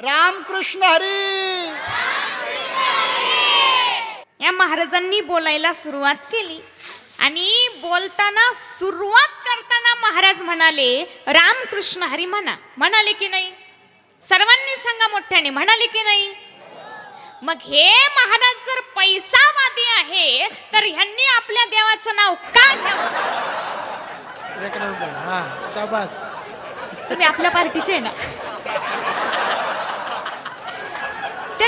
रामकृष्ण हरी! या महाराजांनी बोलायला सुरुवात केली आणि बोलताना सुरुवात करताना महाराज म्हणाले रामकृष्ण हरी म्हणा. म्हणाले की नाही? सर्वांनी सांगा मोठ्याने म्हणाले की नाही? मग हे महाराज जर पैसावादी आहे तर ह्यांनी आपल्या देवाचं नाव का घ्यावं? हा तुम्ही आपल्या पार्टीचे आहे ना?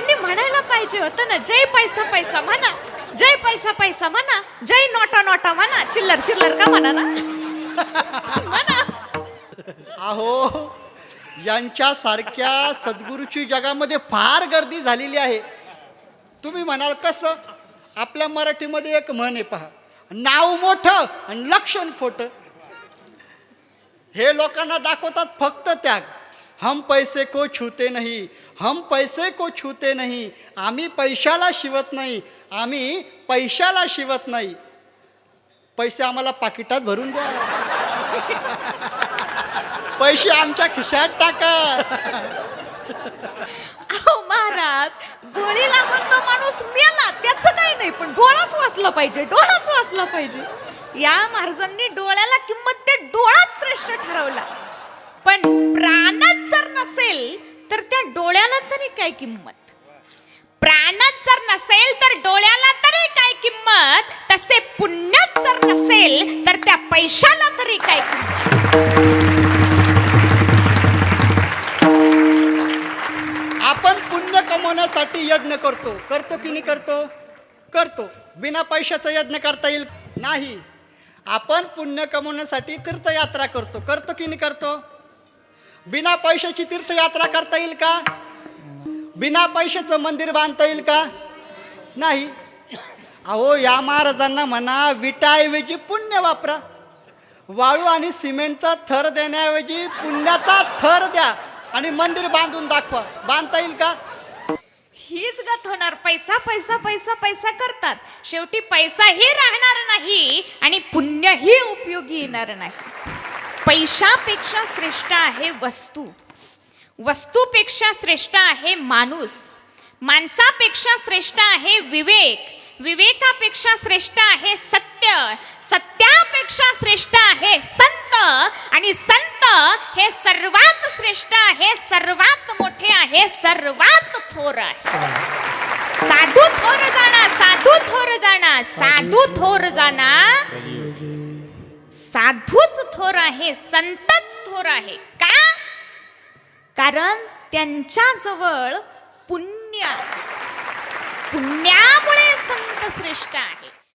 त्यांनी म्हणायला पाहिजे होतं ना जय पैसा पैसा म्हणा जय पैसा पैसा म्हणा जय नोटा नोटा म्हणा चिल्लर चिल्लर का म्हणा ना? म्हणा. अहो यांच्यासारख्या सद्गुरूची जगामध्ये फार गर्दी झालेली आहे. तुम्ही म्हणाल कसं? आपल्या मराठीमध्ये एक म्हण आहे पहा नाव मोठं आणि लक्षण खोटं. हे लोकांना दाखवतात फक्त त्याग. हम पैसे को छूते नाही हम पैसे को छूते नाही आम्ही पैशाला शिवत नाही आम्ही पैशाला शिवत नाही। पैसे आम्हाला पाकिटात भरून द्या. पैसे आमच्या खिशात टाका. अहो महाराज गोळी लागून तो माणूस मेला त्याचं काही नाही पण डोळाच वाचला पाहिजे डोळाच वाचला पाहिजे. या महाराजांनी डोळ्याला किंमत ते डोळाच श्रेष्ठ ठरवला. पण प्राणच नसेल तर त्या डोळ्याला तरी काय किंमत? प्राणच जर नसेल तर डोळ्याला तरी काय किंमत? तसे पुण्यच जर नसेल तर त्या पैशाला तरी काय किंमत? आपण पुण्य कमवण्यासाठी यज्ञ करतो. करतो की नाही करतो? करतो. बिना पैशाचा यज्ञ करता येईल? नाही. आपण पुण्य कमवण्यासाठी तीर्थयात्रा करतो. करतो की नाही करतो? बिना पैशाची तीर्थयात्रा करता येईल का? बिना पैशाचं मंदिर बांधता येईल का? नाही. अहो या महाराजांना म्हणा विटाऐवजी पुण्य वापरा. वाळू आणि सिमेंटचा थर देण्याऐवजी पुण्याचा थर द्या आणि मंदिर बांधून दाखवा. बांधता येईल का? हीच गत होणार. पैसा पैसा पैसा पैसा करतात. शेवटी पैसाही राहणार नाही आणि पुण्यही उपयोगी येणार नाही. पैशापेक्षा श्रेष्ठ आहे वस्तू. वस्तूपेक्षा श्रेष्ठ आहे माणूस. माणसापेक्षा श्रेष्ठ आहे विवेक. विवेकापेक्षा श्रेष्ठ आहे सत्य. सत्यापेक्षा श्रेष्ठ आहे संत. आणि संत हे सर्वात श्रेष्ठ आहे सर्वात मोठे आहे सर्वात थोर आहे. साधू थोर जाणा साधू थोर जाणा साधू थोर जाणा. साधू आहे संतच थोर आहे. का? कारण त्यांच्या जवळ पुण्य आहे. पुण्यामुळे संत श्रेष्ठ आहे.